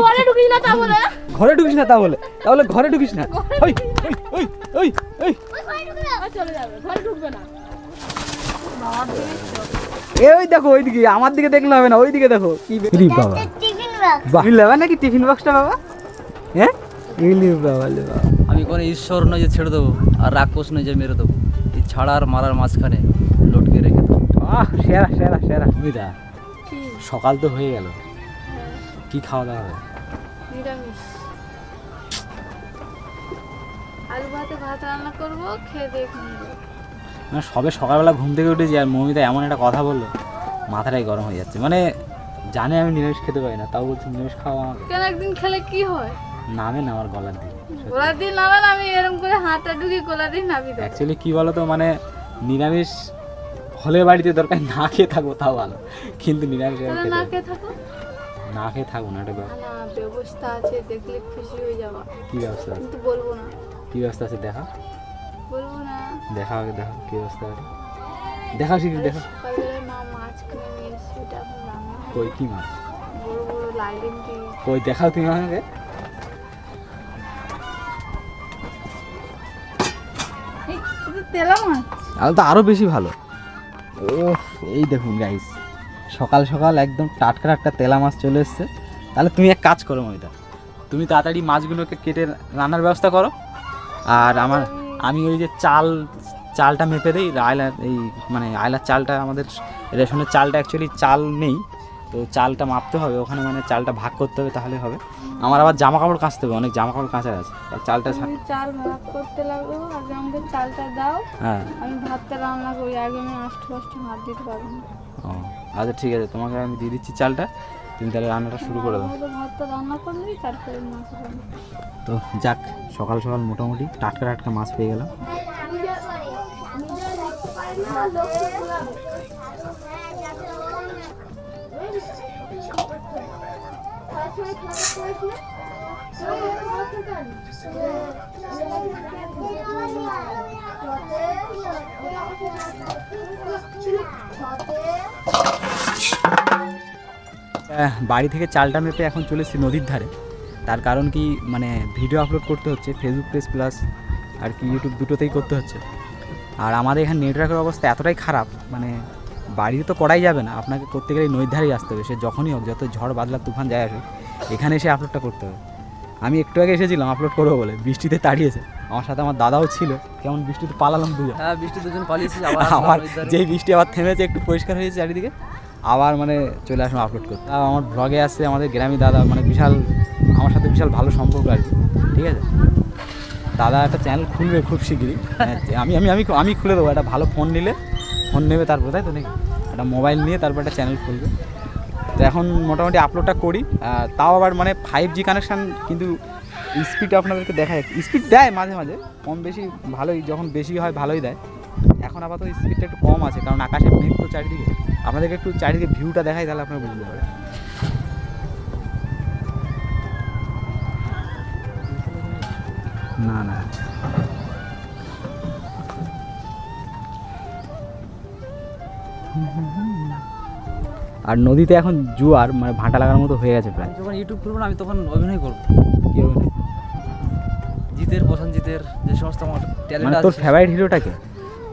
ঘরে ঢুকিস না তা বলে ঘরে ঢুকিস না তা বলে তাহলে ঘরে ঢুকিস না। ওই ওই ওই ওই ওই। চলে যাবে ঘরে ঢুকবে না। এ দেখো ওইদিকে আমার দিকে দেখলে হবে না ওইদিকে দেখো। কি রি বাবা। নাকি টিফিন বক্সটা বাবা? হ্যাঁ? ইলি বাবা লে বাবা। আমি কোনো ঈশ্বর নয় যে ছেড়ে দেবো আর রাক্ষস নয় যে মেরে দেবো। এই ছাড়া আর মারার মাঝখানে লটকে রেখে দেবো। আহ সেরা সেরা সেরা। সুবিধা কি? সকাল তো হয়ে গেল। কি খাওয়া দাওয়া হবে? নিরামিষ। আলু ভাতে ভাত রান্না করব খেয়ে দিয়ে মানে সবে সকালবেলা ঘুম থেকে উঠেছি আর মমিতা এমন একটা কথা বলল মাথাটাই গরম হয়ে যাচ্ছে। মানে জানে আমি নিরামিষ খেতে পারি না তাও বলছি নিরামিষ খাওয়া কেন একদিন খেলে কি হয়? নামে না আমার গলার দিকে গোলা দিন নামেন আমি এরকম করে হাতটা ঢুকি গোলা দিন দেবো। অ্যাকচুয়ালি কি বলো তো মানে নিরামিষ হলে বাড়িতে দরকার না খেয়ে থাকব তাও ভালো। কিন্তু নিরামিষ না খেয়ে থাকো। না। খেয়ে থাকব না এটা ব্যাপার। না ব্যবস্থা আছে দেখলে খুশি হয়ে যাবা। কি ব্যবস্থা আছে? কিন্তু বলব না। কি ব্যবস্থা আছে? দেখা। বলব না। দেখা আগে দেখা। কি ব্যবস্থা আছে? দেখাও শিখি দেখা। মা মাছ কিনে নিয়ে এসে ওটা রান্না কই কি মাছ? বড় বড় কই দেখাও তুমি আমাকে তেলা মাছ। তাহলে তো আরও বেশি ভালো। ও এই দেখুন গাইস সকাল সকাল একদম টাটকা টাটকা তেলা মাছ চলে এসছে। তাহলে তুমি এক কাজ করো মমিতা তুমি তাড়াতাড়ি মাছগুলোকে কেটে রান্নার ব্যবস্থা করো। আর আমার আমি ওই যে চাল চালটা মেপে দিই আয়লার এই মানে আয়লার চালটা আমাদের রেশনের চালটা অ্যাকচুয়ালি চাল নেই। তো চালটা মাপতে হবে ওখানে মানে চালটা ভাগ করতে হবে তাহলে হবে। আমার আবার জামা কাপড় কাচতে হবে অনেক জামা কাপড় কাঁচা আছে। চালটা চাল ভাগ করতে লাগবো আগে আমাকে চালটা দাও। হ্যাঁ। আমি ভাতটা রান্না করি আগে আমি আষ্ট ফাস্টে হাত দিতে পারব ও। আচ্ছা ঠিক আছে তোমাকে আমি দিয়ে দিচ্ছি চালটা। তুমি তাহলে রান্নাটা শুরু করে দাও। তো যাক সকাল সকাল মোটামুটি টাটকা টাটকা মাছ পেয়ে গেলাম। আহ, বাড়ি থেকে চালটা মেপে এখন চলে চলেছি নদীর ধারে। তার কারণ কি মানে ভিডিও আপলোড করতে হচ্ছে ফেসবুক পেজ প্লাস আর কি ইউটিউব দুটোতেই করতে হচ্ছে। আর আমাদের এখানে নেটওয়ার্কের অবস্থা এতটাই খারাপ মানে বাড়িতে তো করাই যাবে না, আপনাকে করতে গেলে নদীর ধারেই আসতে হবে, সে যখনই হোক, যত ঝড়, বাদলা, তুফান যায় আসে এখানে এসে আপলোডটা করতে হবে। আমি একটু আগে এসেছিলাম আপলোড করব বলে। বৃষ্টিতে তাড়িয়েছে আমার সাথে আমার দাদাও ছিল। কেমন বৃষ্টিতে পালালাম দুজন। হ্যাঁ বৃষ্টি দুজন পালিয়েছি আবার আবার যেই বৃষ্টি আবার থেমেছে একটু পরিষ্কার হয়েছে চারিদিকে আবার মানে চলে আসলাম আপলোড করতে। আর আমার ব্লগে আসছে আমাদের গ্রামী দাদা মানে বিশাল আমার সাথে বিশাল ভালো সম্পর্ক আর কি ঠিক আছে? দাদা একটা চ্যানেল খুলবে খুব শিগগিরই। হ্যাঁ, আমি আমি আমি আমি খুলে দেবো। একটা ভালো ফোন নিলে ফোন নেবে তারপর তাই তো নাকি? একটা মোবাইল নিয়ে তারপর একটা চ্যানেল খুলবে। তো এখন মোটামুটি আপলোডটা করি। তাও আবার মানে ফাইভ জি কানেকশান কিন্তু স্পিড আপনাদেরকে দেখায় স্পিড দেয় মাঝে মাঝে, কম বেশি ভালোই, যখন বেশি হয় ভালোই দেয়। এখন আপাতত স্পিডটা একটু কম আছে, কারণ আকাশে মেঘ তো চারিদিকে। আপনাদেরকে একটু চারিদিকে ভিউটা দেখাই, তাহলে আপনারা বুঝতে পারবেন। না না। আর নদীতে এখন জোয়ার মানে ভাঁটা লাগার মতো হয়ে গেছে প্রায়। যখন ইউটিউব খুলবো না আমি তখন অভিনয় করব। কি না? জিতের যে সমস্ত আমার ট্যালেন্ট মানে তোর ফেভারিট হিরোটাকে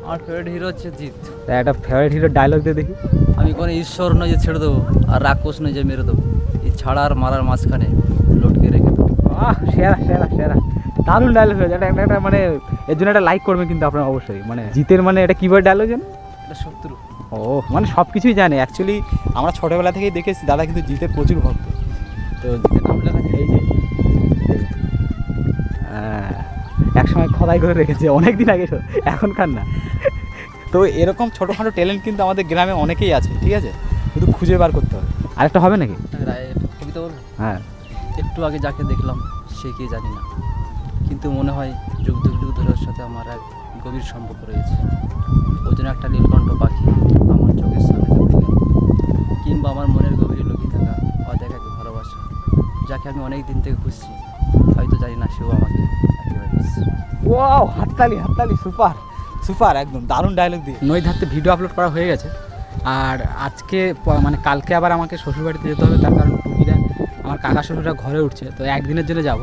আমার ফেভারিট হিরো হচ্ছে জিৎ। তাই একটা ফেভারিট হিরোর ডায়লগ দিয়ে দেখি। আমি কোনো ঈশ্বর নয় যে ছেড়ে দেবো আর রাক্ষস নয় যে মেরে দেবো। এই ছাড়া আর মারার মাঝখানে লটকে রেখে দেবো। আহ সেরা সেরা সেরা। দারুণ ডায়লগ হয়েছে। এটা একটা একটা মানে এর জন্য একটা লাইক করবে কিন্তু আপনার অবশ্যই। মানে জিতের মানে এটা কীভাবে ডায়লগ জানেন এটা শত্রু। ও মানে সব কিছুই জানে। অ্যাকচুয়ালি আমরা ছোটোবেলা থেকেই দেখেছি দাদা কিন্তু জিতে প্রচুর ভক্ত। তো জিতের নাম লেখা এই যে এক সময় খোদাই করে রেখেছে অনেক দিন আগে এখনকার না। তো এরকম ছোটোখাটো ট্যালেন্ট কিন্তু আমাদের গ্রামে অনেকেই আছে ঠিক আছে? শুধু খুঁজে বার করতে হবে। আরেকটা হবে নাকি? রায়ের কবিতা বলব? হ্যাঁ। একটু আগে যাকে দেখলাম সে কে জানি না। কিন্তু মনে হয় যুগ যুগ যুগ ধরে সাথে আমার এক গভীর সম্পর্ক রয়েছে। ওই জন্য একটা নীলকণ্ঠ পাখি। কিংবা আমার মনের গভীরে লুকিয়ে থাকা অদেখ এক ভালোবাসা যাকে আমি অনেক দিন থেকে খুঁজছি হয়তো জানি না সেও আমাকে ওয়াও হাততালি হাততালি সুপার সুপার একদম দারুণ ডায়লগ দিয়ে। নই ধারতে ভিডিও আপলোড করা হয়ে গেছে। আর আজকে মানে কালকে আবার আমাকে শ্বশুরবাড়িতে যেতে হবে তার কারণ টুকিরা আমার কাকা শ্বশুররা ঘরে উঠছে তো একদিনের জন্য যাব।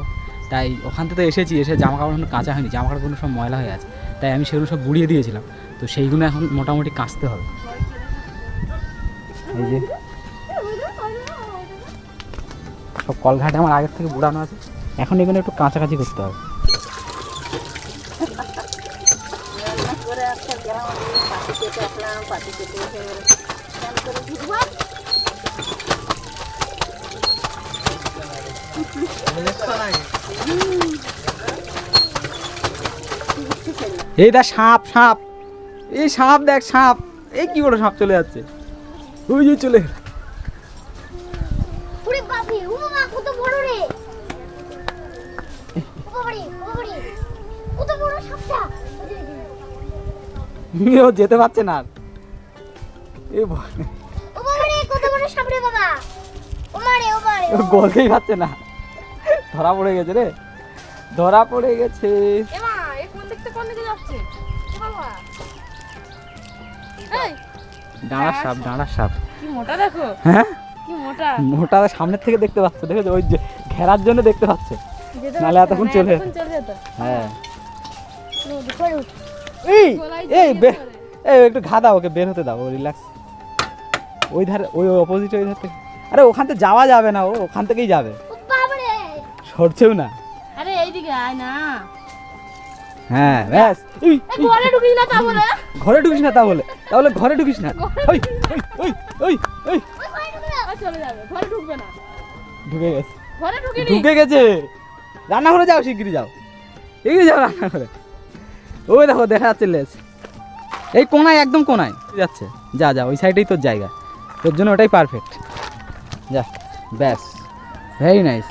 তাই ওখান থেকে তো এসেছি এসে জামা কাপড় এখনও কাঁচা হয়নি জামা কাপড়গুলো সব ময়লা হয়ে আছে। তাই আমি সেগুলো সব গুড়িয়ে দিয়েছিলাম। তো সেইগুলো এখন মোটামুটি কাচতে হবে। এই যে সব কলঘাটে আমার আগের থেকে বুড়ানো আছে। এখন এগুলো একটু কাঁচাকাচি করতে হবে। এই দা সাপ সাপ। এই সাপ দেখ সাপ। এই কি বড় সাপ চলে যাচ্ছে। ওই যে চলে গেল। ওরে বাপরে ও বাবা কত বড় রে। কত বড় সাপটা। ও যেতে পারছে না। এ ভয়। ও বাবারে কত বড় সাপ রে বাবা। ও মারে ও মারে ও গলতেই পারছে না। ধরা পড়ে গেছে রে। ধরা পড়ে গেছে। এ কোন দিক কোন দিকে যাচ্ছে? বাবা এই ডাঁড়ার সাপ ডাঁড়ার সাপ। কি মোটা দেখো। হ্যাঁ? মোটা? মোটা সামনের থেকে দেখতে পাচ্ছে দেখেছ? ওই যে ঘেরার জন্য দেখতে পাচ্ছে। নাহলে পারছে এতক্ষণ চলে হ্যাঁ। এই এই। এই একটু ঘা দাও ওকে বের হতে দাও রিল্যাক্স ওই ধারে ওই অপোজিট ওই ধার থেকে। আরে ওখান থেকে যাওয়া যাবে না ও ওখান থেকেই যাবে। সরছেও না। আরে এইদিকে আয় না। হ্যাঁ ব্যাস। এই ঘরে ঢুকিস না তা বলে ঘরে ঢুকিস না তাহলে। তাহলে ঘরে ঢুকিস না। ওই ওই ওই ওই। চলে যাবে ঘরে ঢুকবে না। ঢুকে গেছে। ঘরে ঢুকে গেছে। রান্নাঘরে যাও শিগগিরি যাও। এগিয়ে যাও রান্নাঘরে। ওই দেখো দেখা যাচ্ছে লেজ। এই কোনায় একদম কোনায়। যাচ্ছে। যা যা ওই সাইডেই তোর জায়গা। তোর জন্য ওটাই পারফেক্ট যা ব্যাস। ভেরি নাইস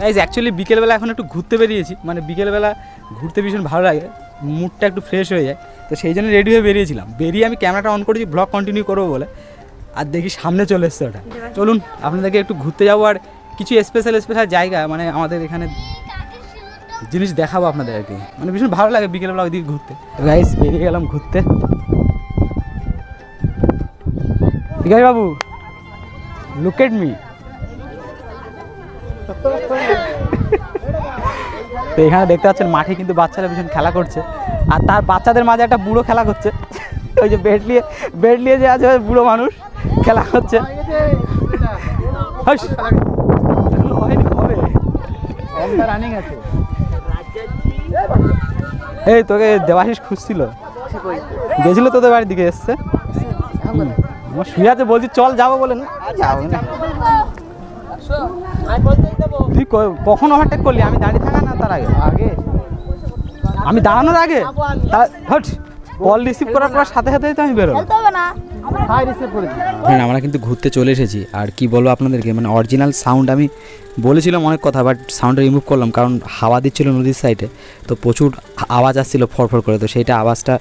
গাইজ অ্যাকচুয়ালি বিকেলবেলা এখন একটু ঘুরতে বেরিয়েছি। মানে বিকেলবেলা ঘুরতে ভীষণ ভালো লাগে। মুডটা একটু ফ্রেশ হয়ে যায়। তো সেই জন্য রেডি হয়ে বেরিয়েছিলাম। বেরিয়ে আমি ক্যামেরাটা অন করেছি ব্লগ কন্টিনিউ করব বলে। আর দেখি সামনে চলে এসছে ওটা। চলুন আপনাদেরকে একটু ঘুরতে যাব আর কিছু স্পেশাল স্পেশাল জায়গা মানে আমাদের এখানে জিনিস দেখাবো আপনাদের আর কি মানে ভীষণ ভালো লাগে বিকেলবেলা ওইদিকে ঘুরতে। গাইস বেরিয়ে গেলাম ঘুরতে। বিকাশ বাবু লুক এট মি তো এখানে দেখতে পাচ্ছেন মাঠে কিন্তু বাচ্চারা ভীষণ খেলা করছে। আর তার বাচ্চাদের মাঝে একটা বুড়ো খেলা করছে। ওই যে বেড নিয়ে বেড নিয়ে যে আছে বুড়ো মানুষ খেলা করছে। এই তোকে দেবাশিস খুঁজছিল? গেছিল তোদের বাড়ির দিকে এসছে? আমার শুয়ে আছে বলছি চল যাব বলে না? যাব না। তুই কখন ওভারটেক করলি? আমি দাঁড়িয়ে থাকা না তার আগে? আগে? আমি দাঁড়ানোর আগে? হট কল রিসিভ করার পর সাথে সাথেই তো আমি না। হ্যাঁ আমরা কিন্তু ঘুরতে চলে এসেছি। আর কি বলব আপনাদেরকে? মানে অরিজিনাল সাউন্ড আমি বলেছিলাম অনেক কথা বাট সাউন্ডটা রিমুভ করলাম কারণ হাওয়া দিচ্ছিল নদীর সাইডে তো প্রচুর আওয়াজ আসছিল ফরফর করে তো সেইটা আওয়াজটা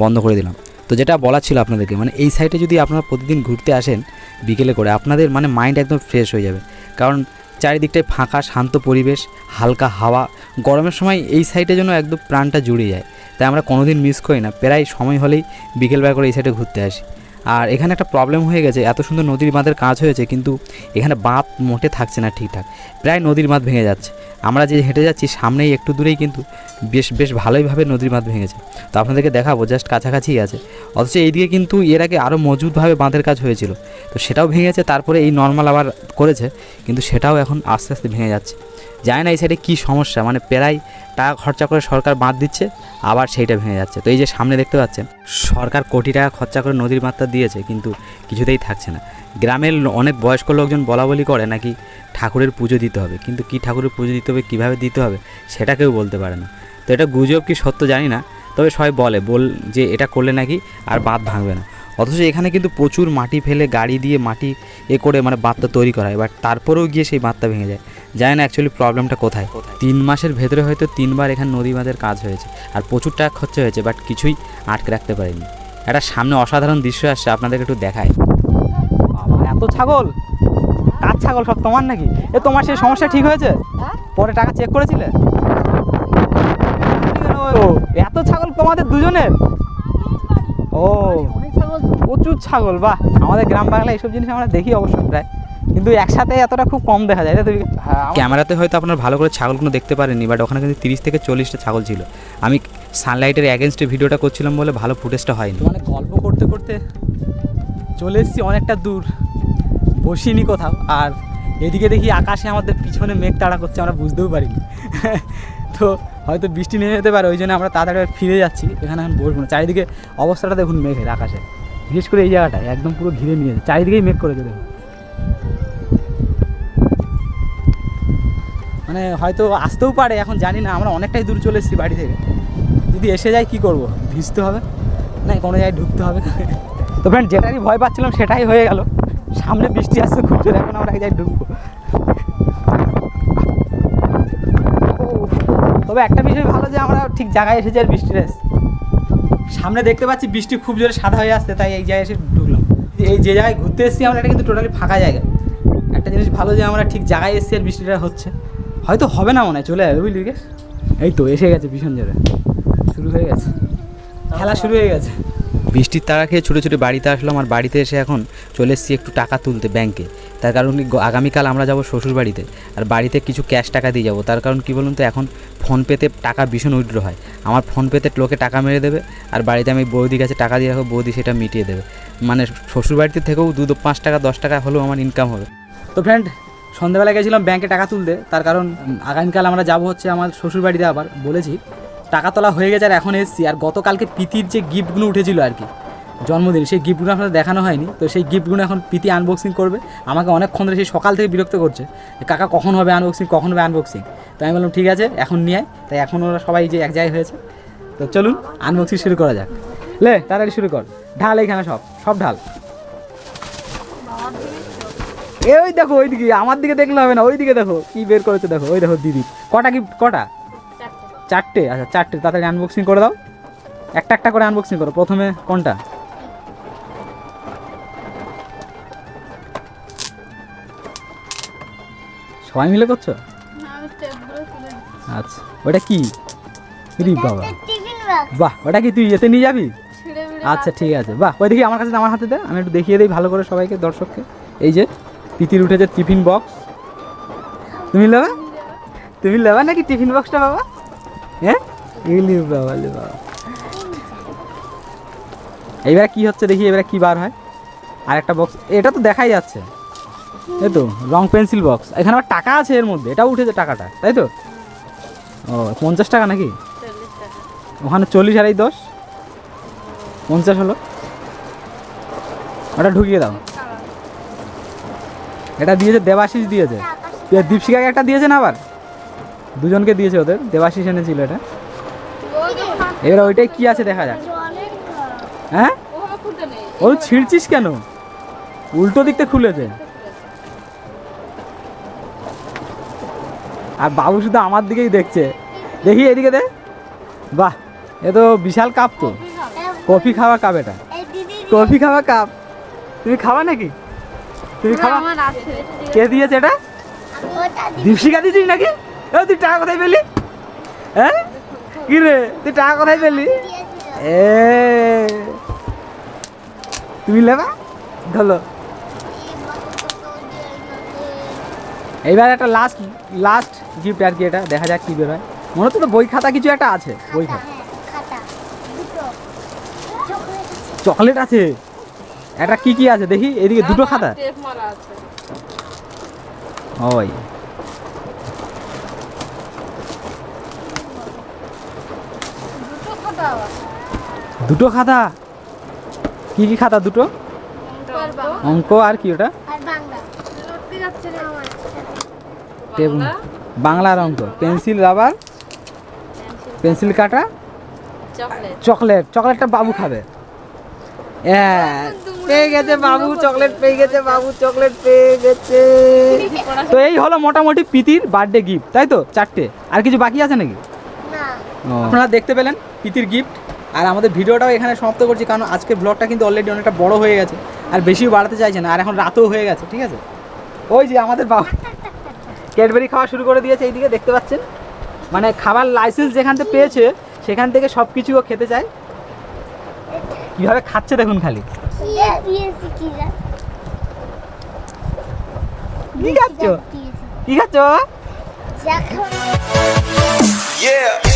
বন্ধ করে দিলাম। তো যেটা বলার ছিল আপনাদেরকে মানে এই সাইডে যদি আপনারা প্রতিদিন ঘুরতে আসেন বিকেলে করে আপনাদের মানে মাইন্ড একদম ফ্রেশ হয়ে যাবে। কারণ চারিদিকটায় ফাঁকা, শান্ত পরিবেশ, হালকা হাওয়া। গরমের সময় এই সাইডে যেন একদম প্রাণটা জুড়ে যায়। তাই আমরা কোনোদিন মিস করি না। প্রায় সময় হলেই বিকেলবেলা করে এই সাইডে ঘুরতে আসি। আর এখানে একটা প্রবলেম হয়ে গেছে, এত সুন্দর নদীর বাঁধের কাজ হয়েছে, কিন্তু এখানে বাঁধ মোটে থাকছে না ঠিকঠাক। প্রায় নদীর বাঁধ ভেঙে যাচ্ছে। আমরা যে হেঁটে যাচ্ছি সামনেই একটু দূরেই কিন্তু বেশ বেশ ভালোইভাবে নদীর বাঁধ ভেঙেছে। তো আপনাদেরকে দেখাবো জাস্ট কাছাকাছিই আছে। অথচ এইদিকে কিন্তু এর আগে আরও মজবুতভাবে বাঁধের কাজ হয়েছিল। তো সেটাও ভেঙেছে, তারপরে এই নর্মাল আবার করেছে, কিন্তু সেটাও এখন আস্তে আস্তে ভেঙে যাচ্ছে। জানি না এই সাইডে কী সমস্যা? মানে প্রায় টাকা খরচা করে সরকার বাঁধ দিচ্ছে, আবার সেইটা ভেঙে যাচ্ছে। তো এই যে সামনে দেখতে পাচ্ছেন, সরকার কোটি টাকা খরচা করে নদীর মাত্রা দিয়েছে, কিন্তু কিছুতেই থাকছে না। গ্রামের অনেক বয়স্ক লোকজন বলা বলি করে নাকি ঠাকুরের পুজো দিতে হবে। কিন্তু কি ঠাকুরের পুজো দিতে হবে, কীভাবে দিতে হবে, সেটা কেউ বলতে পারে না। তো এটা গুজব কি সত্য জানি না, তবে সবাই বলে, বল যে এটা করলে নাকি আর বাঁধ ভাঙবে না। অথচ এখানে কিন্তু প্রচুর মাটি ফেলে গাড়ি দিয়ে মাটি এ করে মানে বাঁধটা তৈরি করা হয়। বাট তারপরেও গিয়ে সেই বাঁধটা ভেঙে যায়। জানি না অ্যাকচুয়ালি প্রবলেমটা কোথায়। তিন মাসের ভেতরে হয়তো তিনবার এখানে নদী বাঁধের কাজ হয়েছে। আর প্রচুর টাকা খরচা হয়েছে বাট কিছুই আটকে রাখতে পারেনি। একটা সামনে অসাধারণ দৃশ্য আসছে আপনাদেরকে একটু দেখায় বাবা এত ছাগল? কার ছাগল সব তোমার নাকি? এ তোমার সেই সমস্যা ঠিক হয়েছে? পরে টাকা চেক করেছিলে? এত ছাগল তোমাদের দুজনের? ও। প্রচুর ছাগল বাহ। আমাদের গ্রাম বাংলায় এইসব জিনিস আমরা দেখি অবশ্য প্রায়। কিন্তু একসাথে এতটা খুব কম দেখা যায় তাই তো? হ্যাঁ ক্যামেরাতে হয়তো আপনারা ভালো করে ছাগলগুলো দেখতে পারেননি বাট ওখানে কিন্তু তিরিশ থেকে চল্লিশটা ছাগল ছিল। আমি সানলাইটের অ্যাগেনস্টে ভিডিওটা করছিলাম বলে ভালো ফুটেজটা হয়নি। মানে গল্প করতে করতে চলে এসেছি অনেকটা দূর বসিনি কোথাও। আর এদিকে দেখি আকাশে আমাদের পিছনে মেঘ তাড়া করছে আমরা বুঝতেও পারিনি। তো হয়তো বৃষ্টি নেমে যেতে পারে, ওই জন্য আমরা তাড়াতাড়ি ফিরে যাচ্ছি। এখানে এখন বসবো না। চারিদিকে অবস্থাটা দেখুন মেঘের আকাশে। বিশেষ করে এই জায়গাটায় একদম পুরো ঘিরে নিয়েছে চারিদিকেই মেঘ করেছে দেখুন। মানে হয়তো আসতেও পারে, এখন জানি না। আমরা অনেকটাই দূর চলে এসেছি বাড়ি থেকে। যদি এসে যায় কি করব? ভিজতে হবে? না কোনো জায়গায় ঢুকতে হবে। তো ফ্রেন্ড যেটারই ভয় পাচ্ছিলাম সেটাই হয়ে গেল। সামনে বৃষ্টি আসছে, খুব জোরে। এখন আমরা এক জায়গায় ঢুকবো। তবে একটা বিষয় ভালো যে আমরা ঠিক জায়গায় এসেছি আর এসছে সামনে দেখতে পাচ্ছি বৃষ্টি খুব জোরে সাদা হয়ে আসছে, তাই এই জায়গায় এসে ঢুকলাম। এই যে জায়গায় ঘুরতে এসেছি আমরা, এটা কিন্তু টোটালি ফাঁকা জায়গা। একটা জিনিস ভালো যে আমরা ঠিক জায়গায় এসেছি আর বৃষ্টিটা হচ্ছে। হয়তো হবে না মনে হয়, চলে যাবে, বুঝলি এই তো, এসে গেছে ভীষণ জোরে। শুরু হয়ে গেছে। খেলা শুরু হয়ে গেছে। বৃষ্টির তারা খেয়ে ছুটে ছুটে বাড়িতে আসলাম আর বাড়িতে এসে এখন চলে এসেছি একটু টাকা তুলতে ব্যাংকে। তার কারণ আগামীকাল আমরা যাব শ্বশুর বাড়িতে আর বাড়িতে কিছু ক্যাশ টাকা দিয়ে যাব। তার কারণ কি বলুন তো, এখন ফোনপেতে টাকা ভীষণ উইথড্র হয়। আমার ফোনপেতে লোকে টাকা মেরে দেবে, আর বাড়িতে আমি বৌদি কাছে টাকা দিয়ে রাখব, বৌদি সেটা মিটিয়ে দেবে। মানে শ্বশুর বাড়িতে থেকেও দু- পাঁচ টাকা, দশ টাকা হলেও আমার ইনকাম হবে। তো ফ্রেন্ড সন্ধ্যাবেলা গেছিলাম ব্যাংকে টাকা তুলতে। তার কারণ আগামীকাল আমরা যাব হচ্ছে আমার শ্বশুর বাড়িতে আবার, বলেছি। টাকা তোলা হয়ে গেছে আর এখন এসেছি। আর গতকালকে পিতির যে গিফটগুলো উঠেছিল আর কি, জন্মদিন, সেই গিফটগুলো আপনাদের দেখানো হয়নি। তো সেই গিফটগুলো এখন পিতি আনবক্সিং করবে। আমাকে অনেকক্ষণ ধরে সেই সকাল থেকে বিরক্ত করছে কাকা, কখন হবে আনবক্সিং কখন হবে আনবক্সিং তো আমি বললাম, ঠিক আছে, এখন নিয়ে তাই এখন ওরা সবাই যে এক জায়গায় হয়েছে। তো চলুন আনবক্সিং শুরু করা যাক। লে, তাড়াতাড়ি শুরু কর। ঢাল এখানে সব সব ঢাল। এ ওই দেখো, ওইদিকে, আমার দিকে দেখলে হবে না, ওইদিকে দেখো, কি বের করেছে দেখো, ওই দেখো দিদি। কটা কি কটা? চারটে আচ্ছা চারটে তাড়াতাড়ি আনবক্সিং করে দাও। একটা একটা করে আনবক্সিং করো প্রথমে কোনটা? সবাই মিলে করছ। আচ্ছা ওটা কি? রি বাবা। বাহ ওটা কি তুই এতে নিয়ে যাবি? আচ্ছা ঠিক আছে। বাহ ওই দেখি আমার কাছে আমার হাতে দে আমি একটু দেখিয়ে দিই ভালো করে সবাইকে দর্শককে। এই যে পিতির উঠেছে টিফিন বক্স তুমি নেবে? তুমি নেবে। নাকি টিফিন বক্সটা বাবা? হ্যাঁ? ইলি বাবা বাবা এইবার কি হচ্ছে দেখি এবারে কি বার হয়? আর একটা বক্স এটা তো দেখাই যাচ্ছে। এই তো, রং পেন্সিল বক্স এখানে আবার টাকা আছে এর মধ্যে, এটাও উঠেছে টাকাটা, তাই তো? ও, পঞ্চাশ টাকা নাকি? ওখানে চল্লিশ আর এই দশ? পঞ্চাশ হলো? ওটা ঢুকিয়ে দাও। এটা দিয়েছে দেবাশিস দিয়েছে। দীপশিকাকে একটা দিয়েছে না আবার? দুজনকে দিয়েছে ওদের দেবাশিস এনেছিল এটা। এবার ওইটাই কি আছে দেখা যাক। হ্যাঁ? ও ছিঁড়ছিস কেন? উল্টো দিকতে খুলেছে আর বাবু শুধু আমার দিকেই দেখছে। দেখি এদিকে দে। বাহ এ তো বিশাল কাপ তো। কফি খাওয়া কাপ এটা। কফি খাওয়া কাপ তুমি খাওয়া নাকি? তুমি খাওয়া? কে দিয়েছে এটা? দীপশিকা দিয়েছিস নাকি? এ তুই টাকা কোথায় পেলি? হ্যাঁ? কি রে তুই টাকা কোথায় পেলি? এ তুমি লেবা? ধরো এইবার একটা লাস্ট লাস্ট গিফট আর কি এটা দেখা যাক কি বেরোয়। মনে হচ্ছে তো বই খাতা কিছু একটা আছে বই খাতা। হ্যাঁ চকলেট আছে। একটা কি কি আছে? দেখি এদিকে দুটো খাতা। টেপ মারা ওই দুটো খাতা আবার দুটো খাতা? কি কি খাতা দুটো? অঙ্ক আর কি ওটা? আর বাংলা লড়তে যাচ্ছে রে আমার টেবিল বাংলার অঙ্ক। Pencil rubber? পেন্সিল কাটা? চকলেট। চকলেট। চকলেটটা বাবু খাবে। হ্যাঁ। পেয়ে গেছে বাবু চকলেট পেয়ে গেছে বাবু চকলেট পেয়ে গেছে। তো এই হলো মোটামুটি পিতির বার্থডে গিফট তাই তো? চারটে। আর কিছু বাকি আছে নাকি? আপনারা দেখতে পেলেন পিতির গিফট আর আমাদের ভিডিওটাও এখানে সমাপ্ত করছি কারণ আজকে ব্লগটা কিন্তু অলরেডি অনেকটা বড় হয়ে গেছে আর বেশিও বাড়াতে চাইছে না আর এখন রাতও হয়ে গেছে ঠিক আছে? ওই যে আমাদের বাবা ক্যাডবেরি খাওয়া শুরু করে দিয়েছে এইদিকে দেখতে পাচ্ছেন? মানে খাবার লাইসেন্স যেখান থেকে পেয়েছে সেখান থেকে সব কিছুও খেতে চায়। কীভাবে খাচ্ছে দেখুন খালি। কি খাচ্ছ? কি খাচ্ছ? Yeah.